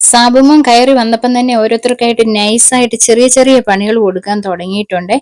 സാബുമോൻ കയറി വന്നപ്പം തന്നെ ഓരോരുത്തർക്കായിട്ട് നൈസായിട്ട് ചെറിയ ചെറിയ പണികൾ കൊടുക്കാൻ തുടങ്ങിയിട്ടുണ്ട്.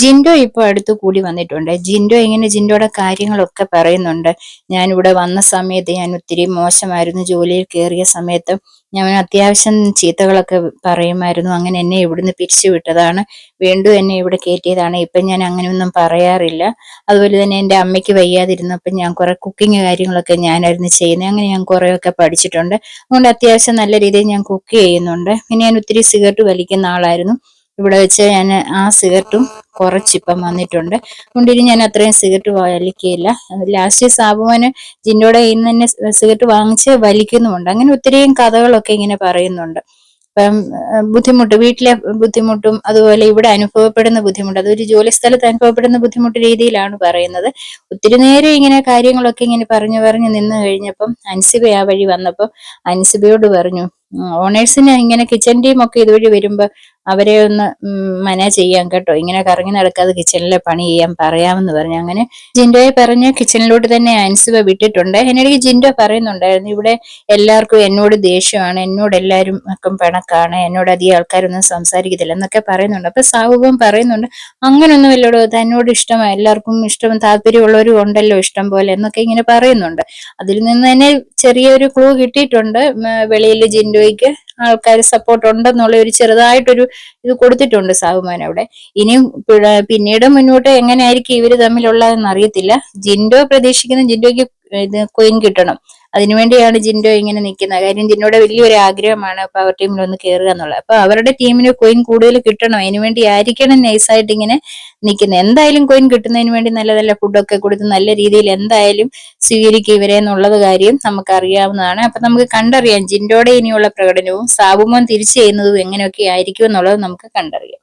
ജിൻഡോ ഇപ്പൊ അടുത്ത് കൂടി വന്നിട്ടുണ്ട്. ജിൻഡോ ഇങ്ങനെ ജിൻഡോയുടെ കാര്യങ്ങളൊക്കെ പറയുന്നുണ്ട്. ഞാൻ ഇവിടെ വന്ന സമയത്ത് ഞാൻ ഒത്തിരി മോശമായിരുന്നു. ജോലിയിൽ കയറിയ സമയത്ത് ഞാൻ അത്യാവശ്യം ചീത്തകളൊക്കെ പറയുമായിരുന്നു. അങ്ങനെ എന്നെ ഇവിടുന്ന് പിരിച്ചു വിട്ടതാണ്. വീണ്ടും എന്നെ ഇവിടെ കയറ്റിയതാണ്. ഇപ്പൊ ഞാൻ അങ്ങനെയൊന്നും പറയാറില്ല. അതുപോലെ തന്നെ എന്റെ അമ്മയ്ക്ക് വയ്യാതിരുന്നപ്പോൾ ഞാൻ കുറെ കുക്കിംഗ് കാര്യങ്ങളൊക്കെ ഞാനായിരുന്നു ചെയ്യുന്നത്. അങ്ങനെ ഞാൻ കുറേയൊക്കെ പഠിച്ചിട്ടുണ്ട്. അതുകൊണ്ട് അത്യാവശ്യം നല്ല രീതിയിൽ ഞാൻ കുക്ക് ചെയ്യുന്നുണ്ട്. പിന്നെ ഞാൻ ഒത്തിരി സിഗരറ്റ് വലിക്കുന്ന ആളായിരുന്നു. ഇവിടെ വെച്ച് ഞാൻ ആ സിഗരറ്റും കുറച്ചിപ്പം വന്നിട്ടുണ്ട്. അതുകൊണ്ട് ഇനി ഞാൻ അത്രയും സിഗരറ്റ് വലിക്കുകയില്ല. ലാസ്റ്റ് സാബുവിന് ജിന്നോടെ ഇന്ന് തന്നെ സിഗരറ്റ് വാങ്ങിച്ച് വലിക്കുന്നുമുണ്ട്. അങ്ങനെ ഒത്തിരിയും കഥകളൊക്കെ ഇങ്ങനെ പറയുന്നുണ്ട്. ഇപ്പം ബുദ്ധിമുട്ട് വീട്ടിലെ ബുദ്ധിമുട്ടും അതുപോലെ ഇവിടെ അനുഭവപ്പെടുന്ന ബുദ്ധിമുട്ട് അതൊരു ജോലി സ്ഥലത്ത് അനുഭവപ്പെടുന്ന ബുദ്ധിമുട്ട് രീതിയിലാണ് പറയുന്നത്. ഒത്തിരി നേരം ഇങ്ങനെ കാര്യങ്ങളൊക്കെ ഇങ്ങനെ പറഞ്ഞു പറഞ്ഞു നിന്ന് കഴിഞ്ഞപ്പം അൻസിബ ആ വഴി വന്നപ്പോൾ അൻസിബയോട് പറഞ്ഞു ഓണേഴ്സിന് ഇങ്ങനെ കിച്ചൺ ടീം ഒക്കെ ഇതുവഴി വരുമ്പോ അവരെ ഒന്ന് മാനേജ് ചെയ്യാം കേട്ടോ. ഇങ്ങനെ കറങ്ങി നടക്കാതെ കിച്ചണിലെ പണി ചെയ്യാൻ പറയാമെന്ന് പറഞ്ഞു. അങ്ങനെ ജിൻഡോയെ പറഞ്ഞ് കിച്ചണിലോട്ട് തന്നെ അൻസുവ വിട്ടിട്ടുണ്ട്. എന്നിടയ്ക്ക് ജിൻഡോ പറയുന്നുണ്ടായിരുന്നു ഇവിടെ എല്ലാവർക്കും എന്നോട് ദേഷ്യമാണ് എന്നോട് എല്ലാവരും ഒക്കെ പിണക്കാണ് എന്നോട് അധികം ആൾക്കാരൊന്നും സംസാരിക്കത്തില്ല എന്നൊക്കെ പറയുന്നുണ്ട്. അപ്പൊ സാഹുബം പറയുന്നുണ്ട് അങ്ങനൊന്നും ഇല്ലടോ തന്നോട് ഇഷ്ടമാണ് എല്ലാവർക്കും ഇഷ്ടം താല്പര്യമുള്ളവരും ഉണ്ടല്ലോ ഇഷ്ടം പോലെ എന്നൊക്കെ ഇങ്ങനെ പറയുന്നുണ്ട്. അതിൽ നിന്ന് തന്നെ ചെറിയൊരു ക്ലൂ കിട്ടിയിട്ടുണ്ട് വെളിയിൽ ജിൻഡോയ്ക്ക്. ആൾക്കാർ സപ്പോർട്ട് ഉണ്ടെന്നുള്ള ഒരു ചെറുതായിട്ടൊരു ഇത് കൊടുത്തിട്ടുണ്ട് സാഹുമാൻ അവിടെ. ഇനിയും പിന്നീട് മുന്നോട്ട് എങ്ങനെയായിരിക്കും ഇവർ തമ്മിലുള്ളതെന്ന് അറിയത്തില്ല. ജിൻഡോ പ്രതീക്ഷിക്കുന്ന. ജിൻഡോയ്ക്ക് ഇത് കൊയിൻ കിട്ടണം. അതിനുവേണ്ടിയാണ് ജിൻഡോ ഇങ്ങനെ നിൽക്കുന്നത്. കാര്യം ജിൻഡോയുടെ വലിയൊരു ആഗ്രഹമാണ് പവർ ടീമിൽ ഒന്ന് കയറുക എന്നുള്ളത്. അപ്പൊ അവരുടെ ടീമിന് കോയിൻ കൂടുതൽ കിട്ടണം. അതിനുവേണ്ടി ആയിരിക്കണം നൈസായിട്ട് ഇങ്ങനെ നിൽക്കുന്നത്. എന്തായാലും കോയിൻ കിട്ടുന്നതിന് വേണ്ടി നല്ല നല്ല ഫുഡൊക്കെ കൊടുത്ത് നല്ല രീതിയിൽ എന്തായാലും സ്വീകരിക്കുക ഇവരെ എന്നുള്ളത് കാര്യം നമുക്ക് അറിയാവുന്നതാണ് അപ്പൊ നമുക്ക് കണ്ടറിയാം ജിൻഡോയുടെ ഇനിയുള്ള പ്രകടനവും സാബുമോൻ തിരിച്ചു ചെയ്യുന്നതും എങ്ങനെയൊക്കെ ആയിരിക്കും എന്നുള്ളത് നമുക്ക് കണ്ടറിയാം.